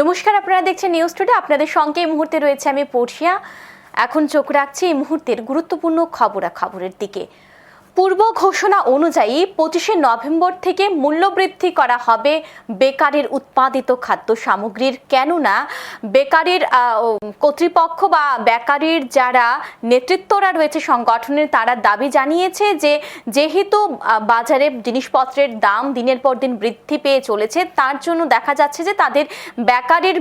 নমস্কার, আপনারা দেখছেন নিউজ টুডে আপনাদের সঙ্গে এই মুহূর্তে রয়েছে আমি পড়শিয়া। এখন চোখ রাখছি এই মুহূর্তের গুরুত্বপূর্ণ খবরাখবরের দিকে। পূর্ব ঘোষণা অনুযায়ী পঁচিশে নভেম্বর থেকে মূল্যবৃদ্ধি করা হবে বেকারির উৎপাদিত খাদ্য সামগ্রীর। কেননা, বেকারির কর্তৃপক্ষ বা বেকারির যারা নেতৃত্বরা রয়েছে সংগঠনের, তারা দাবি জানিয়েছে যে, যেহেতু বাজারে জিনিসপত্রের দাম দিনের পর দিন বৃদ্ধি পেয়ে চলেছে, তার জন্য দেখা যাচ্ছে যে, তাদের বেকারির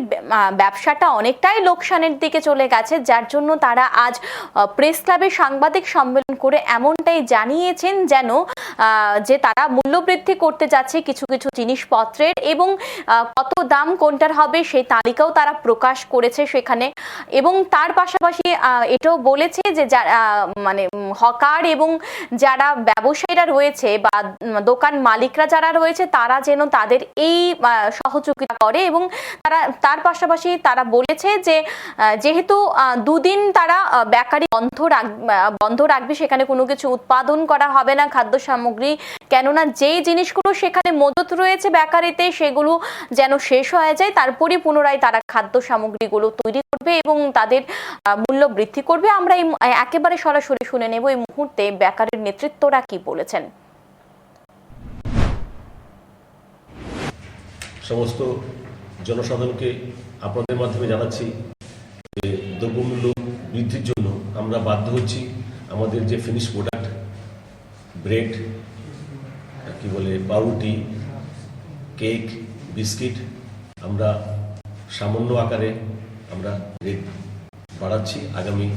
ব্যবসাটা অনেকটাই লোকসানের দিকে চলে গেছে, যার জন্য তারা আজ প্রেস ক্লাবে সাংবাদিক সম্মেলন করে এমনটাই জানিয়েছেন যেন যে তারা মূল্যবৃদ্ধি করতে যাচ্ছে কিছু কিছু জিনিসপত্রের এবং কত দাম কোনটার হবে সেই তালিকাও তারা প্রকাশ করেছে সেখানে। এবং তার পাশাপাশি এটাও বলেছে যে যা- আহ, মানে হকার এবং যারা ব্যবসায়ীরা রয়েছে বা দোকান মালিকরা যারা রয়েছে তারা যেন তাদের এই সহযোগিতা করে এবং তারা তার পাশাপাশি তারা বলেছে যে যেহেতু দুদিন তারা বেকারি বন্ধ রাখ বন্ধ রাখবে সেখানে কোনো কিছু উৎপাদন করা হবে না খাদ্য সামগ্রী কেননা যেই জিনিসগুলো সেখানে মজুত রয়েছে বেকারিতে, সেগুলো যেন শেষ হয়ে যায় তারপরে পুনরায় তারা খাদ্য সামগ্রীগুলো তৈরি করবে এবং তাদের মূল্য বৃদ্ধি করবে। আমরা এই একেবারে সরাসরি শুনে নেব এই মুহূর্তে বেকারির নেতৃত্বরা কি বলেছেন। সমস্ত জনসাধারণকে আপনাদের মাধ্যমে জানাচ্ছি যে দ্রব্যমূল্য বৃদ্ধির জন্য আমরা বাধ্য হচ্ছি। আমাদের যে ফিনিশ প্রোডাক্ট ব্রেড কি বলে, পাউরুটি, কেক, বিস্কিট, আমরা সামান্য আকারে আমরা রেট বাড়াচ্ছি। আগামী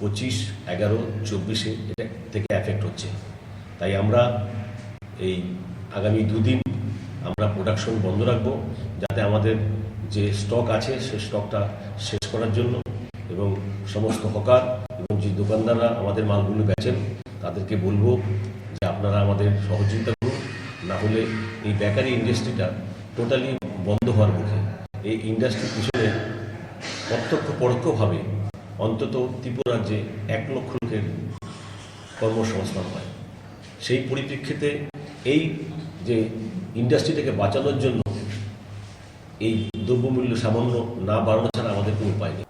পঁচিশ, এগারো, চব্বিশে এটা থেকে এফেক্ট হচ্ছে। তাই আমরা এই আগামী দুদিন আমরা প্রোডাকশন বন্ধ রাখব, যাতে আমাদের যে স্টক আছে, সে স্টকটা শেষ করার জন্য এবং সমস্ত হকার এবং যে দোকানদাররা আমাদের মালগুলো বেচেন তাদেরকে বলব যে আপনারা আমাদের সহযোগিতা করুন। না হলে এই বেকারি ইন্ডাস্ট্রিটা টোটালি বন্ধ হওয়ার মুখে। এই ইন্ডাস্ট্রির পিছনে প্রত্যক্ষ পরোক্ষভাবে অন্তত ত্রিপুরাজ্যে এক লক্ষ লোকের কর্মসংস্থান হয়। সেই পরিপ্রেক্ষিতে এই যে ইন্ডাস্ট্রিটাকে বাঁচানোর জন্য এই দ্রব্যমূল্য সামান্য না বাড়ানো ছাড়া আমাদের কোনো উপায় নেই।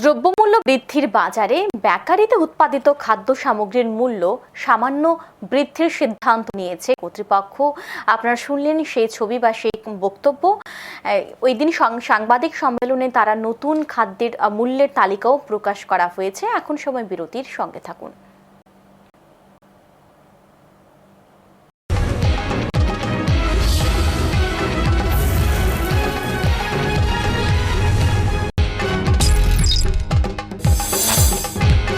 দ্রব্যমূল্য বৃদ্ধির বাজারে বেকারিতে উৎপাদিত খাদ্য সামগ্রীর মূল্য সামান্য বৃদ্ধির সিদ্ধান্ত নিয়েছে কর্তৃপক্ষ। আপনারা শুনলেন সেই ছবি বা সেই বক্তব্য। ওই দিন সাংবাদিক সম্মেলনে তারা নতুন খাদ্যের মূল্যের তালিকাও প্রকাশ করা হয়েছে। এখন সময় বিরতির সঙ্গে থাকুন।